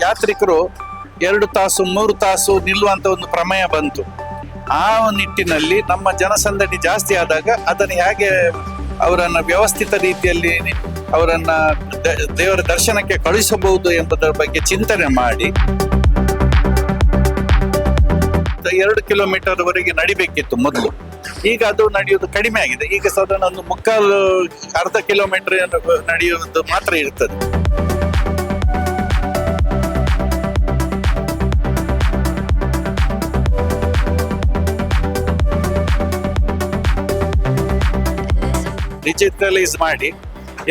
ಯಾತ್ರಿಕರು ಎರಡು ತಾಸು, ಮೂರು ತಾಸು ನಿಲ್ಲುವಂತ ಒಂದು ಪ್ರಮೇಯ ಬಂತು. ಆ ನಿಟ್ಟಿನಲ್ಲಿ ನಮ್ಮ ಜನಸಂದಣಿ ಜಾಸ್ತಿ ಆದಾಗ ಅದನ್ನು ಹೇಗೆ ಅವರನ್ನ ವ್ಯವಸ್ಥಿತ ರೀತಿಯಲ್ಲಿ ಅವರನ್ನ ದೇವರ ದರ್ಶನಕ್ಕೆ ಕಳುಹಿಸಬಹುದು ಎಂಬುದರ ಬಗ್ಗೆ ಚಿಂತನೆ ಮಾಡಿ ಎರಡು ಕಿಲೋಮೀಟರ್ ವರೆಗೆ ನಡಿಬೇಕಿತ್ತು ಮೊದಲು. ಈಗ ಅದು ನಡೆಯುವುದು ಕಡಿಮೆ ಆಗಿದೆ. ಈಗ ಸಾಧಾರಣ ಒಂದು ಮುಕ್ಕಾಲು ಅರ್ಧ ಕಿಲೋಮೀಟರ್ ನಡೆಯುವುದು ಮಾತ್ರ ಇರ್ತದೆ. ಡಿಜಿಟಲೈಸ್ ಮಾಡಿ,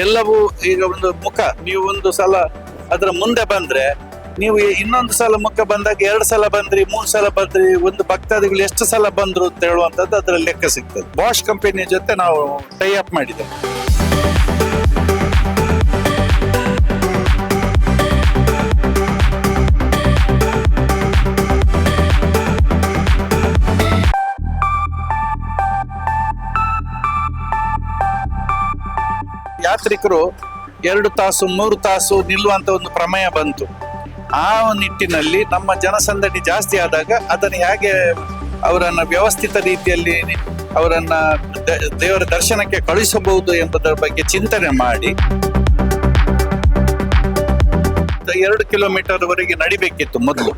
ಎಲ್ಲವೂ ಈಗ ಒಂದು ಮುಖ, ನೀವು ಒಂದು ಸಲ ಅದರ ಮುಂದೆ ಬಂದ್ರೆ, ನೀವು ಇನ್ನೊಂದು ಸಲ ಮುಖ ಬಂದಾಗ ಎರಡು ಸಲ ಬಂದ್ರಿ, ಮೂರು ಸಲ ಬಂದ್ರಿ, ಒಂದು ಭಕ್ತಾದಿಗಳು ಎಷ್ಟು ಸಲ ಬಂದ್ರು ಅಂತ ಹೇಳುವಂತದ್ದು ಅದರ ಲೆಕ್ಕ ಸಿಗ್ತದೆ. ಬಾಷ್ ಕಂಪನಿಯ ಜೊತೆ ನಾವು ಟೈ ಅಪ್ ಮಾಡಿದ್ದೇವೆ. ಯಾತ್ರಿಕರು ಎರಡು ತಾಸು, ಮೂರು ತಾಸು ನಿಲ್ಲುವಂತ ಒಂದು ಪ್ರಮೇಯ ಬಂತು. ಆ ನಿಟ್ಟಿನಲ್ಲಿ ನಮ್ಮ ಜನಸಂದಣಿ ಜಾಸ್ತಿ ಆದಾಗ ಅದನ್ನು ಹೇಗೆ ಅವರನ್ನ ವ್ಯವಸ್ಥಿತ ರೀತಿಯಲ್ಲಿ ಅವರನ್ನ ದೇವರ ದರ್ಶನಕ್ಕೆ ಕಳುಹಿಸಬಹುದು ಎಂಬುದರ ಬಗ್ಗೆ ಚಿಂತನೆ ಮಾಡಿ, ಎರಡು ಕಿಲೋಮೀಟರ್ ವರೆಗೆ ನಡಿಬೇಕಿತ್ತು ಮೊದಲು.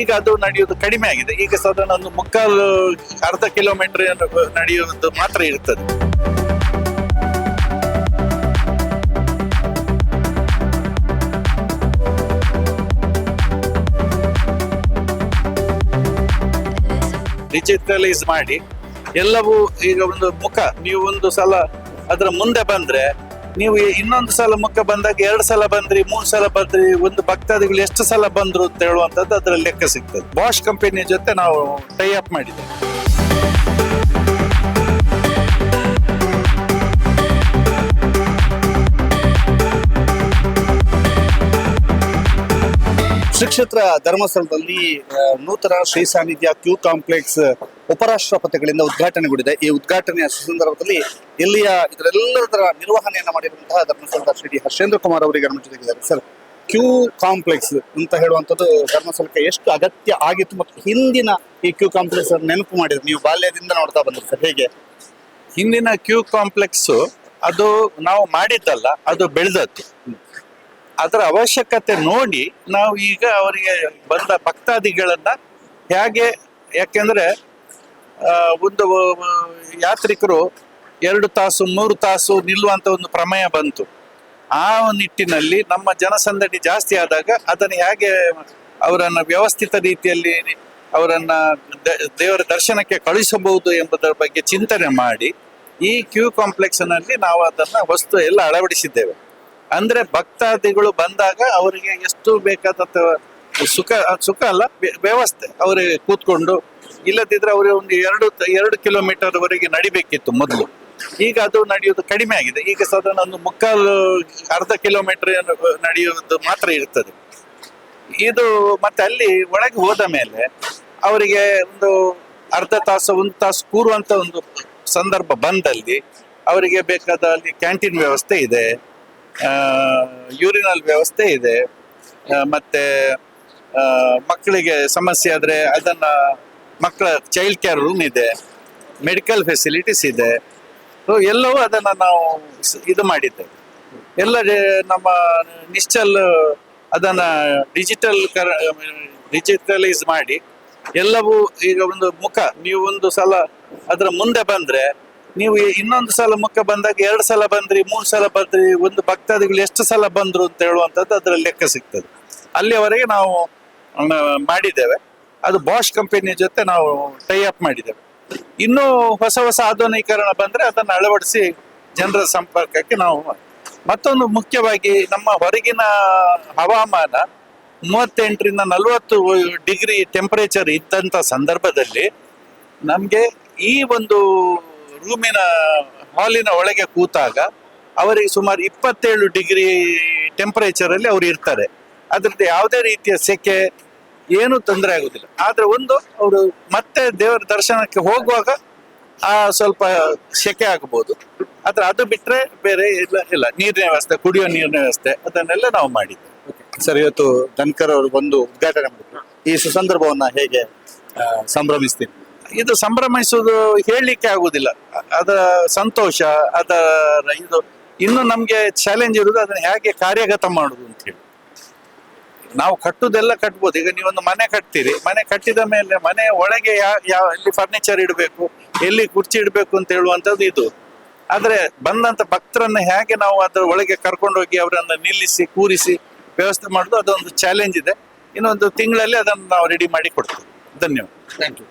ಈಗ ಅದು ನಡೆಯುವುದು ಕಡಿಮೆ ಆಗಿದೆ. ಈಗ ಸಾಧಾರಣ ಒಂದು ಮುಕ್ಕಾಲು ಅರ್ಧ ಕಿಲೋಮೀಟರ್ ನಡೆಯುವುದು ಮಾತ್ರ ಇರ್ತದೆ. ಡಿಜಿಟಲೈಸ್ ಮಾಡಿ, ಎಲ್ಲವೂ ಈಗ ಒಂದು ಮುಖ, ನೀವು ಒಂದು ಸಲ ಅದರ ಮುಂದೆ ಬಂದ್ರೆ, ನೀವು ಇನ್ನೊಂದು ಸಲ ಮುಖ ಬಂದಾಗ ಎರಡು ಸಲ ಬಂದ್ರಿ, ಮೂರು ಸಲ ಬಂದ್ರಿ, ಒಂದು ಭಕ್ತಾದಿಗಳು ಎಷ್ಟು ಸಲ ಬಂದ್ರು ಅಂತ ಹೇಳುವಂತದ್ದು ಅದರ ಲೆಕ್ಕ ಸಿಗ್ತದೆ. ಬಾಷ್ ಕಂಪನಿಯ ಜೊತೆ ನಾವು ಟೈ ಅಪ್ ಮಾಡಿದ್ದೇವೆ. ಶ್ರೀಕ್ಷೇತ್ರ ಧರ್ಮಸ್ಥಳದಲ್ಲಿ ನೂತನ ಶ್ರೀ ಸಾನ್ನಿಧ್ಯ ಕ್ಯೂ ಕಾಂಪ್ಲೆಕ್ಸ್ ಉಪರಾಷ್ಟ್ರಪತಿಗಳಿಂದ ಉದ್ಘಾಟನೆಗೊಂಡಿದೆ. ಈ ಉದ್ಘಾಟನೆಯ ಸಂದರ್ಭದಲ್ಲಿ ಇಲ್ಲಿಯ ಇದರೆಲ್ಲದರ ನಿರ್ವಹಣೆಯನ್ನು ಮಾಡಿರುವಂತಹ ಧರ್ಮಸ್ಥಳದ ಶ್ರೀ ಹರ್ಷೇಂದ್ರ ಕುಮಾರ್ ಅವರಿಗೆ ನಮ್ಮ ಜೊತೆಗಿದ್ದಾರೆ ಸರ್, ಕ್ಯೂ ಕಾಂಪ್ಲೆಕ್ಸ್ ಅಂತ ಹೇಳುವಂಥದ್ದು ಧರ್ಮಸ್ಥಳಕ್ಕೆ ಎಷ್ಟು ಅಗತ್ಯ ಆಗಿತ್ತು ಮತ್ತು ಹಿಂದಿನ ಈ ಕ್ಯೂ ಕಾಂಪ್ಲೆಕ್ಸ್ ನೆನಪು ಮಾಡಿದ್ರು ನೀವು ಬಾಲ್ಯದಿಂದ ನೋಡ್ತಾ ಬಂದ್ರಿ ಸರ್, ಹೇಗೆ? ಹಿಂದಿನ ಕ್ಯೂ ಕಾಂಪ್ಲೆಕ್ಸ್ ಅದು ನಾವು ಮಾಡಿದ್ದಲ್ಲ, ಅದು ಬೆಳೆದದ್ದು. ಅದರ ಅವಶ್ಯಕತೆ ನೋಡಿ ನಾವು ಈಗ ಅವರಿಗೆ ಬಂದ ಭಕ್ತಾದಿಗಳನ್ನ ಹೇಗೆ, ಯಾಕೆಂದ್ರೆ ಒಂದು ಯಾತ್ರಿಕರು ಎರಡು ತಾಸು, ಮೂರು ತಾಸು ನಿಲ್ಲುವಂತ ಒಂದು ಪ್ರಮೇಯ ಬಂತು. ಆ ನಿಟ್ಟಿನಲ್ಲಿ ನಮ್ಮ ಜನಸಂದಣಿ ಜಾಸ್ತಿ ಆದಾಗ ಅದನ್ನು ಹೇಗೆ ಅವರನ್ನ ವ್ಯವಸ್ಥಿತ ರೀತಿಯಲ್ಲಿ ಅವರನ್ನ ದೇವರ ದರ್ಶನಕ್ಕೆ ಕಳುಹಿಸಬಹುದು ಎಂಬುದರ ಬಗ್ಗೆ ಚಿಂತನೆ ಮಾಡಿ ಈ ಕ್ಯೂ ಕಾಂಪ್ಲೆಕ್ಸ್ನಲ್ಲಿ ನಾವು ಅದನ್ನ ವಸ್ತು ಎಲ್ಲ ಅಳವಡಿಸಿದ್ದೇವೆ. ಅಂದ್ರೆ ಭಕ್ತಾದಿಗಳು ಬಂದಾಗ ಅವರಿಗೆ ಎಷ್ಟು ಬೇಕಾದಂತ ಸುಖ ಸುಖ ಅಲ್ಲ, ವ್ಯ- ವ್ಯವಸ್ಥೆ. ಅವರಿಗೆ ಕೂತ್ಕೊಂಡು, ಇಲ್ಲದಿದ್ರೆ ಅವರಿಗೆ ಒಂದು ಎರಡು ಎರಡು ಕಿಲೋಮೀಟರ್ ವರೆಗೆ ನಡಿಬೇಕಿತ್ತು ಮೊದಲು. ಈಗ ಅದು ನಡೆಯುವುದು ಕಡಿಮೆ ಆಗಿದೆ. ಈಗ ಸಾಧಾರಣ ಒಂದು ಮುಕ್ಕಾಲು, ಅರ್ಧ ಕಿಲೋಮೀಟರ್ ನಡೆಯುವುದು ಮಾತ್ರ ಇರ್ತದೆ. ಇದು ಮತ್ತೆ ಅಲ್ಲಿ ಒಳಗೆ ಹೋದ ಮೇಲೆ ಅವರಿಗೆ ಒಂದು ಅರ್ಧ ತಾಸು, ಒಂದು ತಾಸು ಕೂರುವಂತ ಒಂದು ಸಂದರ್ಭ ಬಂದಲ್ಲಿ ಅವರಿಗೆ ಬೇಕಾದ ಅಲ್ಲಿ ಕ್ಯಾಂಟೀನ್ ವ್ಯವಸ್ಥೆ ಇದೆ. ಯೂರಿನಲ್ ವ್ಯವಸ್ಥೆ ಇದೆ. ಮತ್ತೆ ಮಕ್ಕಳಿಗೆ ಸಮಸ್ಯೆ ಆದರೆ ಅದನ್ನ ಮಕ್ಕಳ ಚೈಲ್ಡ್ ಕೇರ್ ರೂಮ್ ಇದೆ ಮೆಡಿಕಲ್ ಫೆಸಿಲಿಟೀಸ್ ಇದೆ. ಸೊ ಎಲ್ಲವೂ ಅದನ್ನು ನಾವು ಇದು ಮಾಡಿದ್ದೇವೆ. ಎಲ್ಲ ನಮ್ಮ ನಿಶ್ಚಲ್ ಅದನ್ನು ಡಿಜಿಟಲ್ ಡಿಜಿಟಲೈಸ್ ಮಾಡಿ ಎಲ್ಲವೂ ಈಗ ಒಂದು ಮುಖ, ನೀವು ಒಂದು ಸಲ ಅದರ ಮುಂದೆ ಬಂದ್ರೆ ನೀವು ಇನ್ನೊಂದು ಸಲ ಮುಖ ಬಂದಾಗ ಎರಡು ಸಲ ಬಂದ್ರಿ, ಮೂರು ಸಲ ಬಂದ್ರಿ, ಒಂದು ಭಕ್ತಾದಿಗಳು ಎಷ್ಟು ಸಲ ಬಂದ್ರು ಅಂತ ಹೇಳುವಂಥದ್ದು ಅದರ ಲೆಕ್ಕ ಸಿಗ್ತದೆ. ಅಲ್ಲಿಯವರೆಗೆ ನಾವು ಮಾಡಿದ್ದೇವೆ. ಅದು ಬಾಷ್ ಕಂಪನಿಯ ಜೊತೆ ನಾವು ಟೈ ಅಪ್ ಮಾಡಿದ್ದೇವೆ. ಇನ್ನೂ ಹೊಸ ಹೊಸ ಆಧುನೀಕರಣ ಬಂದ್ರೆ ಅದನ್ನು ಅಳವಡಿಸಿ ಜನರ ಸಂಪರ್ಕಕ್ಕೆ ನಾವು ಮತ್ತೊಂದು ಮುಖ್ಯವಾಗಿ ನಮ್ಮ ಹೊರಗಿನ ಹವಾಮಾನ ಮೂವತ್ತೆಂಟರಿಂದ ನಲವತ್ತು ಡಿಗ್ರಿ ಟೆಂಪರೇಚರ್ ಇದ್ದಂಥ ಸಂದರ್ಭದಲ್ಲಿ ನಮಗೆ ಈ ಒಂದು ರೂಮಿನ ಹಾಲಿನ ಒಳಗೆ ಕೂತಾಗ ಅವರಿಗೆ ಸುಮಾರು ಇಪ್ಪತ್ತೇಳು ಡಿಗ್ರಿ ಟೆಂಪರೇಚರ್ ಅಲ್ಲಿ ಅವ್ರು ಇರ್ತಾರೆ. ಅದ್ರದ್ದು ಯಾವುದೇ ರೀತಿಯ ಸೆಕೆ ಏನು ತೊಂದರೆ ಆಗುದಿಲ್ಲ. ಆದ್ರೆ ಒಂದು ಅವರು ಮತ್ತೆ ದೇವರ ದರ್ಶನಕ್ಕೆ ಹೋಗುವಾಗ ಆ ಸ್ವಲ್ಪ ಸೆಕೆ ಆಗಬಹುದು ಆದ್ರೆ ಅದು ಬಿಟ್ರೆ ಬೇರೆ ಇಲ್ಲ ಇಲ್ಲ. ನೀರಿನ ವ್ಯವಸ್ಥೆ, ಕುಡಿಯೋ ನೀರಿನ ವ್ಯವಸ್ಥೆ, ಅದನ್ನೆಲ್ಲ ನಾವು ಮಾಡಿದ್ದೇವೆ ಸರ್, ಇವತ್ತು ಧನ್ಕರ್ ಅವರು ಬಂದು ಉದ್ಘಾಟನೆ ಮಾಡಿದ್ರು. ಈ ಸುಸಂದರ್ಭವನ್ನ ಹೇಗೆ ಸಂಭ್ರಮಿಸ್ತೀನಿ ಇದು ಸಂಭ್ರಮಿಸುವುದು ಹೇಳಲಿಕ್ಕೆ ಆಗುದಿಲ್ಲ ಅದರ ಸಂತೋಷ ಅದರ ಇದು ಇನ್ನು ನಮ್ಗೆ ಚಾಲೆಂಜ್ ಇರುವುದು ಅದನ್ನ ಹೇಗೆ ಕಾರ್ಯಗತ ಮಾಡುದು ಅಂತ ಹೇಳಿ. ನಾವು ಕಟ್ಟುದೆಲ್ಲ ಕಟ್ಬೋದು. ಈಗ ನೀವೊಂದು ಮನೆ ಕಟ್ತೀರಿ. ಮನೆ ಕಟ್ಟಿದ ಮೇಲೆ ಮನೆ ಒಳಗೆ ಯಾವ ಯಾವ ಎಲ್ಲಿ ಫರ್ನಿಚರ್ ಇಡಬೇಕು, ಎಲ್ಲಿ ಕುರ್ಚಿ ಇಡಬೇಕು ಅಂತ ಹೇಳುವಂಥದ್ದು ಇದು. ಆದರೆ ಬಂದಂತ ಭಕ್ತರನ್ನ ಹೇಗೆ ನಾವು ಅದರ ಒಳಗೆ ಕರ್ಕೊಂಡೋಗಿ ಅವರನ್ನ ನಿಲ್ಲಿಸಿ, ಕೂರಿಸಿ ವ್ಯವಸ್ಥೆ ಮಾಡುದು ಅದೊಂದು ಚಾಲೆಂಜ್ ಇದೆ. ಇನ್ನೊಂದು ತಿಂಗಳಲ್ಲಿ ಅದನ್ನು ನಾವು ರೆಡಿ ಮಾಡಿ ಕೊಡ್ತೇವೆ. ಧನ್ಯವಾದ. ಥ್ಯಾಂಕ್ ಯು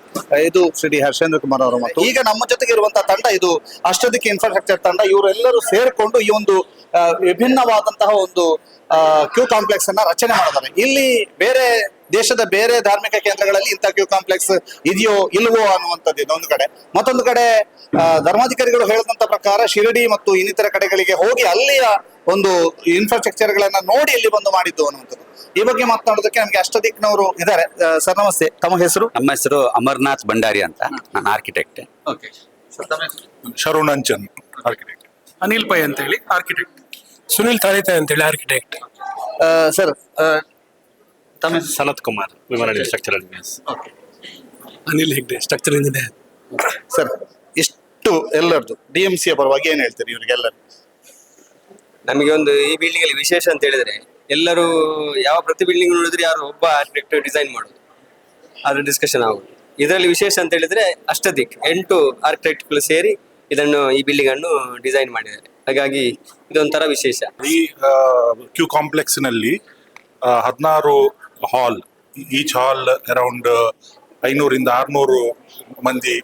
ಇದು ಶ್ರೀ ಹರ್ಷೇಂದ್ರ ಕುಮಾರ್ ಅವರ ಮತ್ತು ಈಗ ನಮ್ಮ ಜೊತೆಗೆ ಇರುವಂತಹ ತಂಡ ಇದು ಅಷ್ಟದಿಕ್ಕೆ ಇನ್ಫ್ರಾಸ್ಟ್ರಕ್ಚರ್ ತಂಡ. ಇವರೆಲ್ಲರೂ ಸೇರ್ಕೊಂಡು ಈ ಒಂದು ಆ, ವಿಭಿನ್ನವಾದಂತಹ ಒಂದು ಕ್ಯೂ ಕಾಂಪ್ಲೆಕ್ಸ್ ಅನ್ನ ರಚನೆ ಮಾಡಿದ್ದಾರೆ. ಇಲ್ಲಿ ಬೇರೆ ದೇಶದ ಬೇರೆ ಧಾರ್ಮಿಕ ಕೇಂದ್ರಗಳಲ್ಲಿ ಇಂಥ ಕ್ಯೂ ಕಾಂಪ್ಲೆಕ್ಸ್ ಇದೆಯೋ ಇಲ್ವೋ ಅನ್ನುವಂಥದ್ದು ಇದೊಂದು ಕಡೆ. ಮತ್ತೊಂದು ಕಡೆ ಆ, ಧರ್ಮಾಧಿಕಾರಿಗಳು ಹೇಳಿದಂತ ಪ್ರಕಾರ ಶಿರಡಿ ಮತ್ತು ಇನ್ನಿತರ ಕಡೆಗಳಿಗೆ ಹೋಗಿ ಅಲ್ಲಿಯ ಒಂದು ಇನ್ಫ್ರಾಸ್ಟ್ರಕ್ಚರ್ ಗಳನ್ನ ನೋಡಿ ಇಲ್ಲಿ ಬಂದು ಮಾಡಿದ್ದು ಅನ್ನುವಂಥದ್ದು. ಈ ಬಗ್ಗೆ ಮಾತನಾಡೋದಕ್ಕೆ ನಮಗೆ ಅಷ್ಟದಿಕ್ನವರು ಇದ್ದಾರೆ. ಸರ್ ನಮಸ್ತೆ. ತಮ್ಮ ಹೆಸರು? ನಮ್ಮ ಹೆಸರು ಅಮರ್ನಾಥ್ ಭಂಡಾರಿ ಅಂತ. ನಾನು ಆರ್ಕಿಟೆಕ್ಟ್ ಓಕೆ. ಶರುಣಂಚನ್ ಆರ್ಕಿಟೆಕ್ಟ್ ಅನಿಲ್ ಪೈ ಅಂತ ಹೇಳಿ ಆರ್ಕಿಟೆಕ್ಟ್ ಸುನಿಲ್ ತಾಳಿತ ಅಂತ ಹೇಳಿ ಆರ್ಕಿಟೆಕ್ಟ್ ಸರ್ ತಮ್ಮ ಹೆಸರು? Sanath Kumar structure engineers Anil Hegde structure engineer sir ಇಷ್ಟು ಎಲ್ಲರದು ಡಿ ಎಂ ಸಿಯ ಪರವಾಗಿ ಏನ್ ಹೇಳ್ತೀರಿ ಇವರಿಗೆಲ್ಲರೂ? ನಮಗೆ ಒಂದು ಈ ಬಿಲ್ಡಿಂಗ್ ಅಲ್ಲಿ ವಿಶೇಷ ಅಂತ ಹೇಳಿದ್ರೆ ಎಲ್ಲರೂ ಯಾವ ಪ್ರತಿ ಬಿಲ್ಡಿಂಗ್ ನೋಡಿದ್ರೆ ಯಾರು ಒಬ್ಬ ಆರ್ಕಿಟೆಕ್ಟ್ ಡಿಸೈನ್ ಮಾಡೋದು. ಅದ್ರ ಡಿಸ್ಕಷನ್ ಆಗುದು. ಇದರಲ್ಲಿ ವಿಶೇಷ ಅಂತ ಹೇಳಿದ್ರೆ ಅಷ್ಟದಿಕ್ ಎಂಟು ಆರ್ಕಿಟೆಕ್ಟ್ಗಳು ಸೇರಿ ಇದನ್ನು ಈ ಬಿಲ್ಡಿಂಗ್ ಅನ್ನು ಡಿಸೈನ್ ಮಾಡಿದ್ದಾರೆ. ಹಾಗಾಗಿ ಇದೊಂಥರ ವಿಶೇಷ. ಈ ಕ್ಯೂ ಕಾಂಪ್ಲೆಕ್ಸ್ನಲ್ಲಿ ಹದಿನಾರು ಹಾಲ್ ಈಚ್ ಹಾಲ್ ಅರೌಂಡ್ ಐನೂರಿಂದ ಆರ್ನೂರು ಮಂದಿ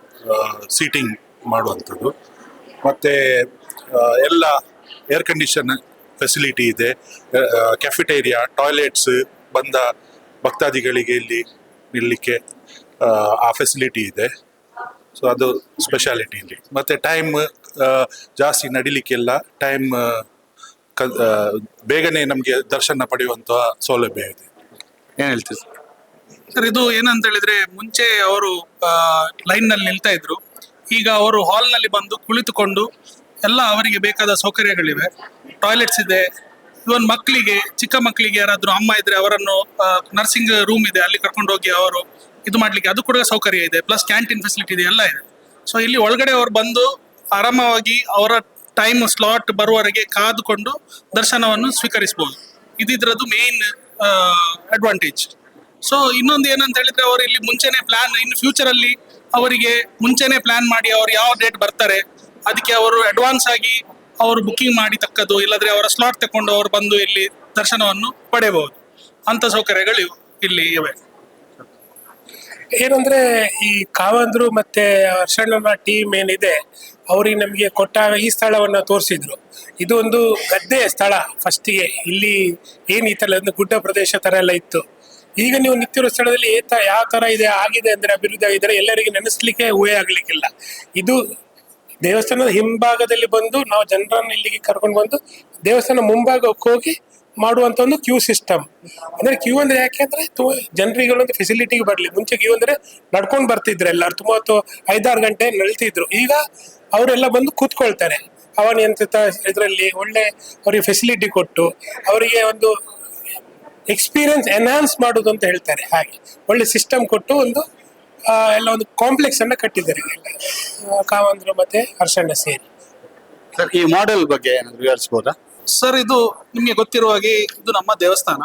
ಸೀಟಿಂಗ್ ಮಾಡುವಂಥದ್ದು. ಮತ್ತೆ ಎಲ್ಲ ಏರ್ ಕಂಡೀಷನ್ ಫೆಸಿಲಿಟಿ ಇದೆ. ಕೆಫಿಟೇರಿಯಾ ಟಾಯ್ಲೆಟ್ಸ್ ಬಂದ ಭಕ್ತಾದಿಗಳಿಗೆ ಇಲ್ಲಿ ನಿಲ್ಲಲಿಕ್ಕೆ ಆ, ಆ ಫೆಸಿಲಿಟಿ ಇದೆ. ಸೊ ಅದು ಸ್ಪೆಷಾಲಿಟಿ ಇಲ್ಲಿ. ಮತ್ತು ಟೈಮ್ ಜಾಸ್ತಿ ನಡಿಲಿಕ್ಕೆಲ್ಲ. ಟೈಮ್ ಬೇಗನೆ ನಮಗೆ ದರ್ಶನ ಪಡೆಯುವಂತಹ ಸೌಲಭ್ಯ ಇದೆ. ಏನು ಹೇಳ್ತೀವಿ ಸರ್? ಇದು ಏನಂತ ಹೇಳಿದ್ರೆ ಮುಂಚೆ ಅವರು ಲೈನ್ನಲ್ಲಿ ನಿಲ್ತಾ ಇದ್ರು. ಈಗ ಅವರು ಹಾಲ್ನಲ್ಲಿ ಬಂದು ಕುಳಿತುಕೊಂಡು ಎಲ್ಲ ಅವರಿಗೆ ಬೇಕಾದ ಸೌಕರ್ಯಗಳಿವೆ. ಟಾಯ್ಲೆಟ್ಸ್ ಇದೆ. ಇವನ್ ಮಕ್ಕಳಿಗೆ, ಚಿಕ್ಕ ಮಕ್ಕಳಿಗೆ ಯಾರಾದರೂ ಅಮ್ಮ ಇದ್ರೆ ಅವರನ್ನು ನರ್ಸಿಂಗ್ ರೂಮ್ ಇದೆ. ಅಲ್ಲಿ ಕರ್ಕೊಂಡು ಹೋಗಿ ಅವರು ಇದು ಮಾಡ್ಲಿಕ್ಕೆ ಅದು ಕೂಡ ಸೌಕರ್ಯ ಇದೆ. ಪ್ಲಸ್ ಕ್ಯಾಂಟೀನ್ ಫೆಸಿಲಿಟಿ ಇದೆ, ಎಲ್ಲ ಇದೆ. ಸೊ ಇಲ್ಲಿ ಒಳಗಡೆ ಅವ್ರು ಬಂದು ಆರಾಮವಾಗಿ ಅವರ ಟೈಮ್ ಸ್ಲಾಟ್ ಬರುವವರೆಗೆ ಕಾದುಕೊಂಡು ದರ್ಶನವನ್ನು ಸ್ವೀಕರಿಸಬಹುದು ಇದಿದ್ರದ್ದು ಮೇನ್ ಅಡ್ವಾಂಟೇಜ್ ಸೊ ಇನ್ನೊಂದು ಏನಂತ ಹೇಳಿದ್ರೆ ಅವರು ಇಲ್ಲಿ ಮುಂಚೆನೆ ಪ್ಲಾನ್ ಇನ್ನು ಫ್ಯೂಚರ್ ಅಲ್ಲಿ ಅವರಿಗೆ ಮುಂಚೆನೆ ಪ್ಲಾನ್ ಮಾಡಿ ಅವ್ರು ಯಾವ ಡೇಟ್ ಬರ್ತಾರೆ ಅದಕ್ಕೆ ಅವರು ಅಡ್ವಾನ್ಸ್ ಆಗಿ ಅವರು ಬುಕ್ಕಿಂಗ್ ಮಾಡಿ ತಕ್ಕದ್ದು ಇಲ್ಲದ್ರೆ ಅವರ ಸ್ಲಾಟ್ ತಕೊಂಡು ಅವರು ಬಂದು ಇಲ್ಲಿ ದರ್ಶನವನ್ನು ಪಡೆಯಬಹುದು. ಅಂತ ಸೌಕರ್ಯಗಳು ಇಲ್ಲಿ ಇವೆ. ಏನಂದ್ರೆ ಈ ಕಾವಂದ್ರು ಮತ್ತೆ ಹರ್ಷಣ್ಣನ ಟೀಮ್ ಏನಿದೆ, ಅವ್ರಿಗೆ ನಮಗೆ ಕೊಟ್ಟಾಗ ಈ ಸ್ಥಳವನ್ನ ತೋರಿಸಿದ್ರು. ಇದು ಒಂದು ಗದ್ದೆ ಸ್ಥಳ ಫಸ್ಟಿಗೆ. ಇಲ್ಲಿ ಏನು ಈ ಥರ ಒಂದು ಗುಡ್ಡ ಪ್ರದೇಶ ತರ ಎಲ್ಲ ಇತ್ತು. ಈಗ ನೀವು ನಿಂತಿರೋ ಸ್ಥಳದಲ್ಲಿ ಏತ ಯಾವ ಥರ ಇದೆ, ಆಗಿದೆ ಅಂದ್ರೆ ಅಭಿವೃದ್ಧಿ ಆಗಿದ್ರೆ ಎಲ್ಲರಿಗೆ ನೆನೆಸ್ಲಿಕ್ಕೆ ಊಹೆ ಆಗಲಿಕ್ಕಿಲ್ಲ. ಇದು ದೇವಸ್ಥಾನದ ಹಿಂಭಾಗದಲ್ಲಿ ಬಂದು ನಾವು ಜನರನ್ನು ಇಲ್ಲಿಗೆ ಕರ್ಕೊಂಡು ಬಂದು ದೇವಸ್ಥಾನ ಮುಂಭಾಗಕ್ಕೆ ಹೋಗಿ ಮಾಡುವಂತ ಒಂದು ಕ್ಯೂ ಸಿಸ್ಟಮ್. ಅಂದ್ರೆ ಕ್ಯೂ ಅಂದ್ರೆ ಯಾಕೆಂದ್ರೆ ತುಂಬ ಜನರಿಗೆ ಒಂದು ಫೆಸಿಲಿಟಿಗೆ ಬರ್ಲಿ. ಮುಂಚೆ ಕ್ಯೂ ಅಂದ್ರೆ ನಡ್ಕೊಂಡು ಬರ್ತಿದ್ರು ಎಲ್ಲರೂ. ತುಂಬ ಹೊತ್ತು ಐದಾರು ಗಂಟೆ ನಳ್ತಿದ್ರು ಈಗ ಅವರೆಲ್ಲ ಬಂದು ಕೂತ್ಕೊಳ್ತಾರೆ. ಹವಾನಿಯಂತ್ರಿತ ಇದರಲ್ಲಿ ಒಳ್ಳೆ ಅವರಿಗೆ ಫೆಸಿಲಿಟಿ ಕೊಟ್ಟು ಅವರಿಗೆ ಒಂದು ಎಕ್ಸ್ಪೀರಿಯನ್ಸ್ ಎನ್ಹಾನ್ಸ್ ಮಾಡೋದು ಅಂತ ಹೇಳ್ತಾರೆ. ಹಾಗೆ. ಒಳ್ಳೆ ಸಿಸ್ಟಮ್ ಕೊಟ್ಟು ಒಂದು ಎಲ್ಲ ಒಂದು ಕಾಂಪ್ಲೆಕ್ಸ್ ಅನ್ನ ಕಟ್ಟಿದ್ದಾರೆ ಎಲ್ಲ. ಕಾವಂದ್ರು ಮತ್ತೆ ಹರ್ಷಣ್ಣ ಸೇರಿ. ಸರ್ ಈ ಮಾಡೆಲ್ ಬಗ್ಗೆ ಏನಾದ್ರು ವಿವರಿಸಬಹುದಾ ಸರ್ ಇದು ನಿಮಗೆ ಗೊತ್ತಿರುವ ಹಾಗೆ ಇದು ನಮ್ಮ ದೇವಸ್ಥಾನ.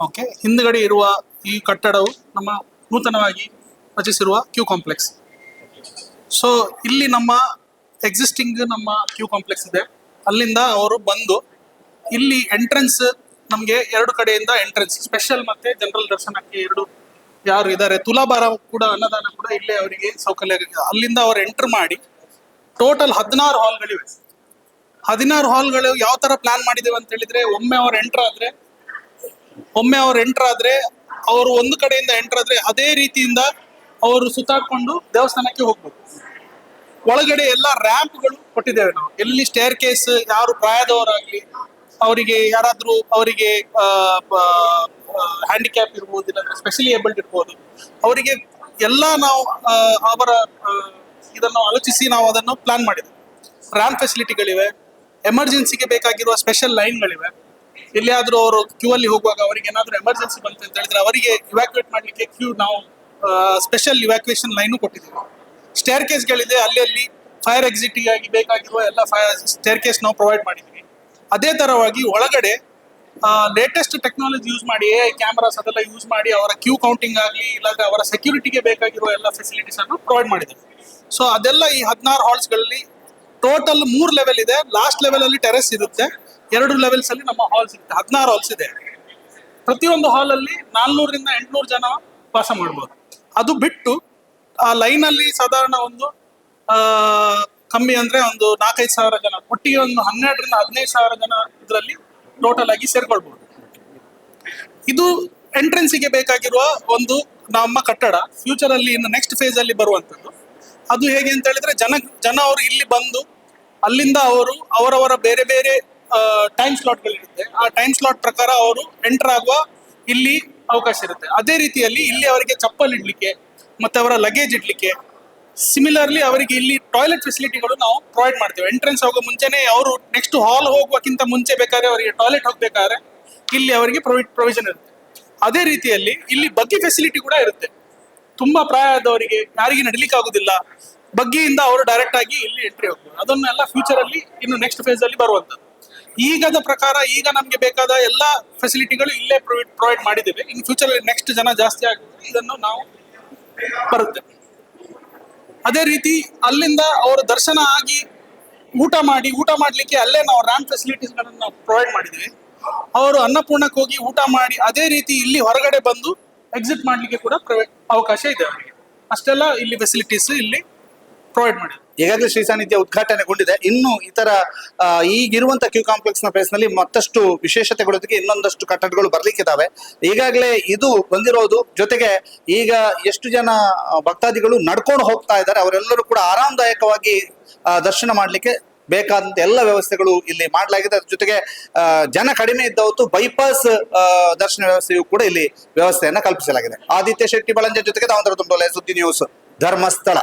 ಓಕೆ ಹಿಂದ್ಗಡೆ ಇರುವ ಈ ಕಟ್ಟಡವು ನಮ್ಮ ನೂತನವಾಗಿ ರಚಿಸಿರುವ ಕ್ಯೂ ಕಾಂಪ್ಲೆಕ್ಸ್ ಸೊ ಇಲ್ಲಿ ನಮ್ಮ ಎಕ್ಸಿಸ್ಟಿಂಗ್ ನಮ್ಮ ಕ್ಯೂ ಕಾಂಪ್ಲೆಕ್ಸ್ ಇದೆ. ಅಲ್ಲಿಂದ ಅವರು ಬಂದು ಇಲ್ಲಿ ಎಂಟ್ರೆನ್ಸ್ ನಮಗೆ ಎರಡು ಕಡೆಯಿಂದ ಎಂಟ್ರೆನ್ಸ್ ಸ್ಪೆಷಲ್ ಮತ್ತೆ ಜನರಲ್ ದರ್ಶನಕ್ಕೆ ಎರಡು ಯಾರು ಇದ್ದಾರೆ ತುಲಾಭಾರ ಕೂಡ ಅನ್ನದಾನ ಕೂಡ ಇಲ್ಲೇ ಅವರಿಗೆ ಸೌಕರ್ಯ ಅಲ್ಲಿಂದ ಅವರು ಎಂಟರ್ ಮಾಡಿ ಟೋಟಲ್ ಹದಿನಾರು ಹಾಲ್ಗಳಿವೆ ಹದಿನಾರು ಹಾಲ್ಗಳು ಯಾವ ತರ ಪ್ಲಾನ್ ಮಾಡಿದ್ದೇವೆ ಅಂತ ಹೇಳಿದ್ರೆ, ಒಮ್ಮೆ ಅವ್ರು ಎಂಟರ್ ಆದ್ರೆ, ಒಮ್ಮೆ ಅವ್ರು ಎಂಟರ್ ಆದ್ರೆ, ಅವರು ಒಂದು ಕಡೆಯಿಂದ ಎಂಟರ್ ಆದ್ರೆ ಅದೇ ರೀತಿಯಿಂದ ಅವರು ಸುತ್ತಾಕೊಂಡು ದೇವಸ್ಥಾನಕ್ಕೆ ಹೋಗ್ಬೇಕು ಒಳಗಡೆ ಎಲ್ಲ ರ್ಯಾಂಪ್ಗಳು ಕೊಟ್ಟಿದ್ದೇವೆ ನಾವು. ಎಲ್ಲಿ ಸ್ಟೇರ್ ಕೇಸ್ ಯಾರು ಪ್ರಾಯದವರಾಗ್ಲಿ, ಅವರಿಗೆ ಯಾರಾದ್ರೂ ಅವರಿಗೆ ಹ್ಯಾಂಡಿಕ್ಯಾಪ್ ಇರ್ಬೋದು, ಇಲ್ಲಾಂದ್ರೆ ಸ್ಪೆಷಲಿ ಏಬಲ್ಡ್ ಇರ್ಬೋದು. ಅವರಿಗೆ ಎಲ್ಲ ನಾವು ಅವರ ಇದನ್ನು ಆಲೋಚಿಸಿ ನಾವು ಅದನ್ನು ಪ್ಲಾನ್ ಮಾಡಿದ್ವಿ. ರ್ಯಾಂಪ್ ಫೆಸಿಲಿಟಿಗಳಿವೆ ಎಮರ್ಜೆನ್ಸಿಗೆ ಬೇಕಾಗಿರುವ ಸ್ಪೆಷಲ್ ಲೈನ್ಗಳಿವೆ ಎಲ್ಲಿಯಾದರೂ ಅವರು ಕ್ಯೂ ಅಲ್ಲಿ ಹೋಗುವಾಗ ಅವರಿಗೆ ಏನಾದರೂ ಎಮರ್ಜೆನ್ಸಿ ಬಂತು ಅಂತ ಹೇಳಿದ್ರೆ ಅವರಿಗೆ ಇವ್ಯಾಕ್ಯುಯೇಟ್ ಮಾಡಲಿಕ್ಕೆ ಕ್ಯೂ ನಾವು ಸ್ಪೆಷಲ್ ಇವ್ಯಾಕ್ಯುಯೇಷನ್ ಲೈನು ಕೊಟ್ಟಿದ್ದೀವಿ. ಸ್ಟೇರ್ ಕೇಸ್ಗಳಿದೆ ಅಲ್ಲಿ ಅಲ್ಲಿ ಫೈರ್ ಎಕ್ಸಿಟಿಗಾಗಿ ಬೇಕಾಗಿರುವ ಎಲ್ಲ ಫೈರ್ ಸ್ಟೇರ್ ಕೇಸ್ ನಾವು ಪ್ರೊವೈಡ್ ಮಾಡಿದ್ದೀವಿ. ಅದೇ ತರವಾಗಿ ಒಳಗಡೆ ಲೇಟೆಸ್ಟ್ ಟೆಕ್ನಾಲಜಿ ಯೂಸ್ ಮಾಡಿ ಎ ಐ ಕ್ಯಾಮ್ರಾಸ್ ಅದೆಲ್ಲ ಯೂಸ್ ಮಾಡಿ ಅವರ ಕ್ಯೂ ಕೌಂಟಿಂಗ್ ಆಗಲಿ, ಇಲ್ಲಾಂದ್ರೆ ಅವರ ಸೆಕ್ಯೂರಿಟಿಗೆ ಬೇಕಾಗಿರುವ ಎಲ್ಲ ಫೆಸಿಲಿಟೀಸ್ ಅನ್ನು ಪ್ರೊವೈಡ್ ಮಾಡಿದ್ದಾರೆ. ಸೊ ಅದೆಲ್ಲ ಈ ಹದಿನಾರು ಹಾಲ್ಸ್ಗಳಲ್ಲಿ ಟೋಟಲ್ ಮೂರು ಲೆವೆಲ್ ಇದೆ. ಲಾಸ್ಟ್ ಲೆವೆಲ್ ಅಲ್ಲಿ ಟೆರೆಸ್ ಇರುತ್ತೆ. ಎರಡು ಲೆವೆಲ್ಸ್ ಅಲ್ಲಿ ನಮ್ಮ ಹಾಲ್ಸ್ ಇರುತ್ತೆ. ಹದಿನಾರು ಹಾಲ್ಸ್ ಇದೆ. ಪ್ರತಿಯೊಂದು ಹಾಲ್ ಅಲ್ಲಿ ನಾಲ್ನೂರರಿಂದ ಎಂಟುನೂರು ಜನ ವಾಸ ಮಾಡ್ಬೋದು. ಅದು ಬಿಟ್ಟು, ಆ ಲೈನ್ ಅಲ್ಲಿ ಸಾಧಾರಣ ಒಂದು ಕಮ್ಮಿ ಅಂದ್ರೆ ಒಂದು ನಾಲ್ಕೈದು ಸಾವಿರ ಜನ. ಒಟ್ಟಿಗೆ ಒಂದು ಹನ್ನೆರಡರಿಂದ ಹದಿನೈದು ಸಾವಿರ ಜನ ಇದರಲ್ಲಿ ಟೋಟಲ್ ಆಗಿ ಸೇರ್ಕೊಳ್ಬಹುದು ಇದು ಎಂಟ್ರೆನ್ಸಿಗೆ ಬೇಕಾಗಿರುವ ಒಂದು ನಮ್ಮ ಕಟ್ಟಡ ಫ್ಯೂಚರ್ ಅಲ್ಲಿ ಇನ್ನು ನೆಕ್ಸ್ಟ್ ಫೇಸ್ ಅಲ್ಲಿ ಬರುವಂತದ್ದು ಅದು ಹೇಗೆ ಅಂತ ಹೇಳಿದ್ರೆ ಜನ ಜನ ಅವರು ಇಲ್ಲಿ ಬಂದು, ಅಲ್ಲಿಂದ ಅವರು ಅವರವರ ಬೇರೆ ಬೇರೆ ಟೈಮ್ ಸ್ಲಾಟ್ಗಳಿರುತ್ತೆ ಆ ಟೈಮ್ ಸ್ಲಾಟ್ ಪ್ರಕಾರ ಅವರು ಎಂಟರ್ ಆಗುವ ಇಲ್ಲಿ ಅವಕಾಶ ಇರುತ್ತೆ. ಅದೇ ರೀತಿಯಲ್ಲಿ ಇಲ್ಲಿ ಅವರಿಗೆ ಚಪ್ಪಲ್ ಇಡ್ಲಿಕ್ಕೆ, ಮತ್ತೆ ಅವರ ಲಗೇಜ್ ಇಡ್ಲಿಕ್ಕೆ ಸಿಮಿಲರ್ಲಿ ಅವರಿಗೆ ಇಲ್ಲಿ ಟಾಯ್ಲೆಟ್ ಫೆಸಿಲಿಟಿಗಳು ನಾವು ಪ್ರೊವೈಡ್ ಮಾಡ್ತೇವೆ. ಎಂಟ್ರೆನ್ಸ್ ಹೋಗೋ ಮುಂಚೆನೆ ಅವರು ನೆಕ್ಸ್ಟ್ ಹಾಲ್ ಹೋಗುವಕ್ಕಿಂತ ಮುಂಚೆ ಬೇಕಾದ್ರೆ ಅವರಿಗೆ ಟಾಯ್ಲೆಟ್ ಹೋಗ್ಬೇಕಾದ್ರೆ ಇಲ್ಲಿ ಅವರಿಗೆ ಪ್ರೊವಿಷನ್ ಇರುತ್ತೆ. ಅದೇ ರೀತಿಯಲ್ಲಿ ಇಲ್ಲಿ ಬಗ್ಗಿ ಫೆಸಿಲಿಟಿ ಕೂಡ ಇರುತ್ತೆ. ತುಂಬಾ ಪ್ರಾಯದವರಿಗೆ ಯಾರಿಗೆ ನಡಿಲಿಕ್ಕೆ ಆಗುದಿಲ್ಲ. ಬಗ್ಗೆಯಿಂದ ಅವರು ಡೈರೆಕ್ಟ್ ಆಗಿ ಇಲ್ಲಿ ಎಂಟ್ರಿ ಹೋಗ್ಬೋದು. ಅದನ್ನೆಲ್ಲ ಫ್ಯೂಚರ್ ಅಲ್ಲಿ ಇನ್ನು ನೆಕ್ಸ್ಟ್ ಫೇಸ್ ಅಲ್ಲಿ ಬರುವಂತದ್ದು ಈಗದ ಪ್ರಕಾರ ಈಗ ನಮಗೆ ಬೇಕಾದ ಎಲ್ಲ ಫೆಸಿಲಿಟಿಗಳು ಇಲ್ಲೇ ಪ್ರೊವೈಡ್ ಪ್ರೊವೈಡ್ ಮಾಡಿದ್ದೇವೆ. ಇನ್ನು ಫ್ಯೂಚರ್ ಅಲ್ಲಿ ನೆಕ್ಸ್ಟ್ ಜನ ಜಾಸ್ತಿ ಆಗುತ್ತೆ ಇದನ್ನು ನಾವು ಬರುತ್ತೆ. ಅದೇ ರೀತಿ ಅಲ್ಲಿಂದ ಅವರು ದರ್ಶನ ಆಗಿ ಊಟ ಮಾಡಿ, ಊಟ ಮಾಡಲಿಕ್ಕೆ ಅಲ್ಲೇ ನಾವು ರ್ಯಾಂಪ್ ಫೆಸಿಲಿಟೀಸ್ ಗಳನ್ನ ಪ್ರೊವೈಡ್ ಮಾಡಿದ್ವಿ. ಅವರು ಅನ್ನಪೂರ್ಣಕ್ಕೆ ಹೋಗಿ ಊಟ ಮಾಡಿ, ಅದೇ ರೀತಿ ಇಲ್ಲಿ ಹೊರಗಡೆ ಬಂದು ಎಕ್ಸಿಟ್ ಮಾಡ್ಲಿಕ್ಕೆ ಕೂಡ ಪ್ರೊವೈಡ್ ಅವಕಾಶ ಇದೆ ಅವರಿಗೆ. ಅಷ್ಟೆಲ್ಲ ಇಲ್ಲಿ ಫೆಸಿಲಿಟೀಸ್ ಇಲ್ಲಿ ಪ್ರೊವೈಡ್ ಮಾಡಿದೆ ಈಗಾಗಲೇ ಶ್ರೀ ಸಾನ್ನಿಧ್ಯ ಉದ್ಘಾಟನೆಗೊಂಡಿದೆ. ಇನ್ನು ಇತರ ಈಗಿರುವಂತಹ ಈಗಿರುವಂತ ಕ್ಯೂ ಕಾಂಪ್ಲೆಕ್ಸ್ನ ಪ್ಲೇಸ್ನಲ್ಲಿ ಮತ್ತಷ್ಟು ವಿಶೇಷತೆಗಳೊಂದಿಗೆ ಇನ್ನೊಂದಷ್ಟು ಕಟ್ಟಡಗಳು ಬರ್ಲಿಕ್ಕಿದಾವೆ. ಈಗಾಗಲೇ ಇದು ಬಂದಿರೋದು ಜೊತೆಗೆ ಈಗ ಎಷ್ಟು ಜನ ಭಕ್ತಾದಿಗಳು ನಡ್ಕೊಂಡು ಹೋಗ್ತಾ ಇದ್ದಾರೆ. ಅವರೆಲ್ಲರೂ ಕೂಡ ಆರಾಮದಾಯಕವಾಗಿ ದರ್ಶನ ಮಾಡ್ಲಿಕ್ಕೆ ಬೇಕಾದಂತ ಎಲ್ಲ ವ್ಯವಸ್ಥೆಗಳು ಇಲ್ಲಿ ಮಾಡಲಾಗಿದೆ. ಅದ್ರ ಜೊತೆಗೆ ಜನ ಕಡಿಮೆ ಇದ್ದ ಹೊತ್ತು ಬೈಪಾಸ್ ದರ್ಶನ ವ್ಯವಸ್ಥೆಯು ಕೂಡ ಇಲ್ಲಿ ವ್ಯವಸ್ಥೆಯನ್ನ ಕಲ್ಪಿಸಲಾಗಿದೆ. ಆದಿತ್ಯ ಶೆಟ್ಟಿ ಬಳಂಜ ಜೊತೆಗೆ ದಾವಣಗೆರೆ ತುಂಡೋಲೆ ಸುದ್ದಿ ನ್ಯೂಸ್ ಧರ್ಮಸ್ಥಳ.